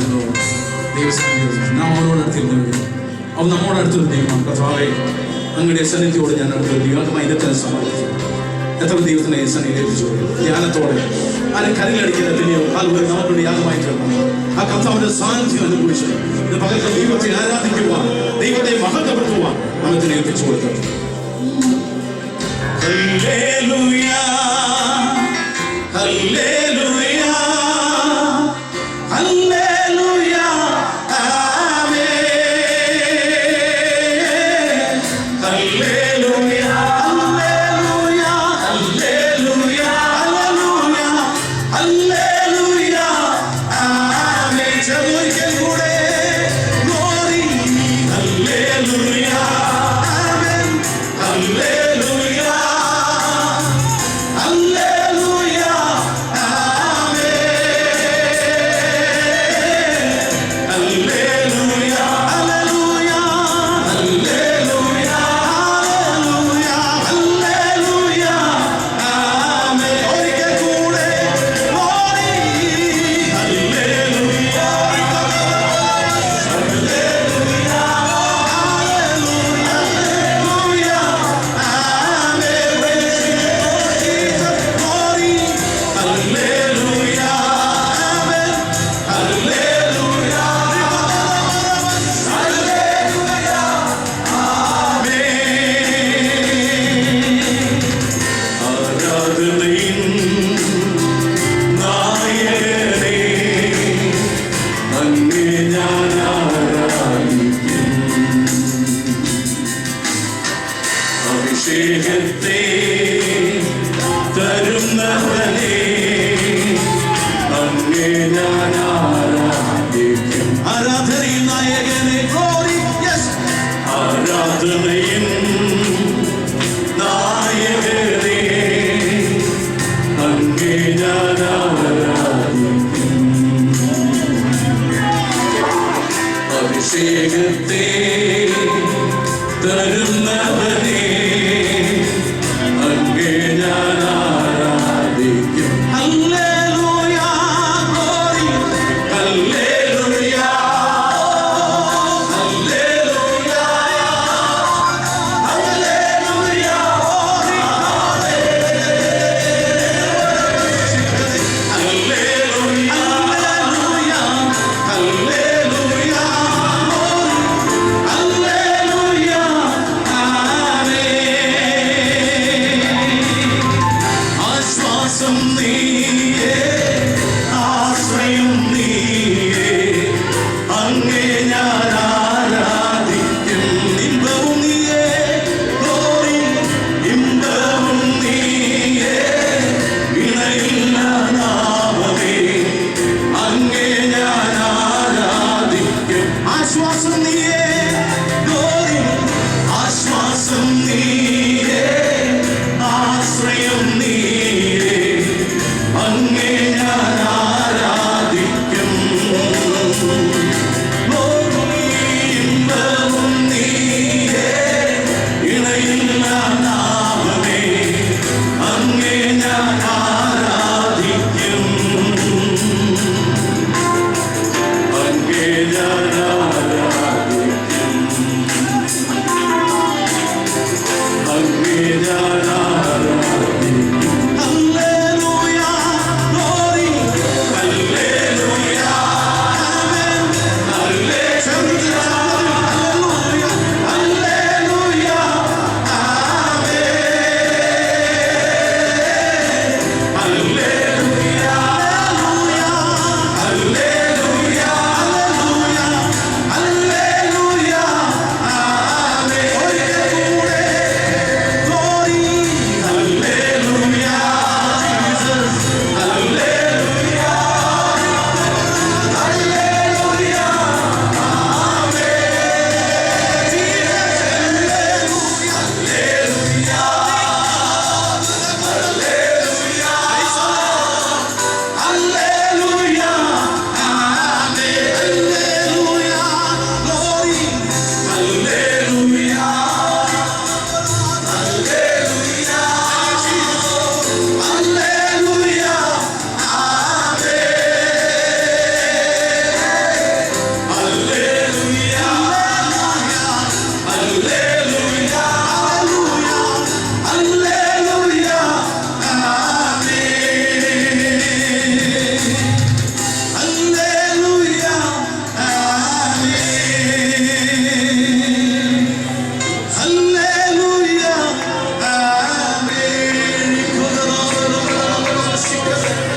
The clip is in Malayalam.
The Lord. നാം അവനോട് അടുത്തിരുന്നവരും അവൻ നമ്മോട് അടുത്തൊരു ദൈവമാണ്. കർത്താവെ അങ്ങയുടെ സന്നിധിയോട് ഞാൻ അടുത്തൊരു ദൈവമായി ഇന്നത്തെ സമ്മതിച്ചു എത്ര ദൈവത്തിനെ സന്നിധി ഏൽപ്പിച്ചു ധ്യാനത്തോടെ. ആരും കരലടിക്കുന്ന തെളിയോ അതുപോലെ നമുക്കുള്ള യാഗമായി തീർന്നു ആ കർത്താവിന്റെ സാന്നിധ്യം അനുഭവിച്ചു പകർത്ത ദൈവത്തെ ആരാധിക്കുവാൻ ദൈവത്തെ മഹത്വപ്പെടുത്തുവാൻ നമുക്ക് ഏൽപ്പിച്ചു കൊടുത്തു. brasileiro. അഭിഷേകത്തെ തരുന്നവനെ അങ്ങേ ഞാൻ ആരാധിക്കും ആരാധനയിൽ നായകനെ glory, yes. ആരാധനയിൽ നായകനെ അങ്ങേ ഞാൻ ആരാധിക്കും അഭിഷേകത്തെ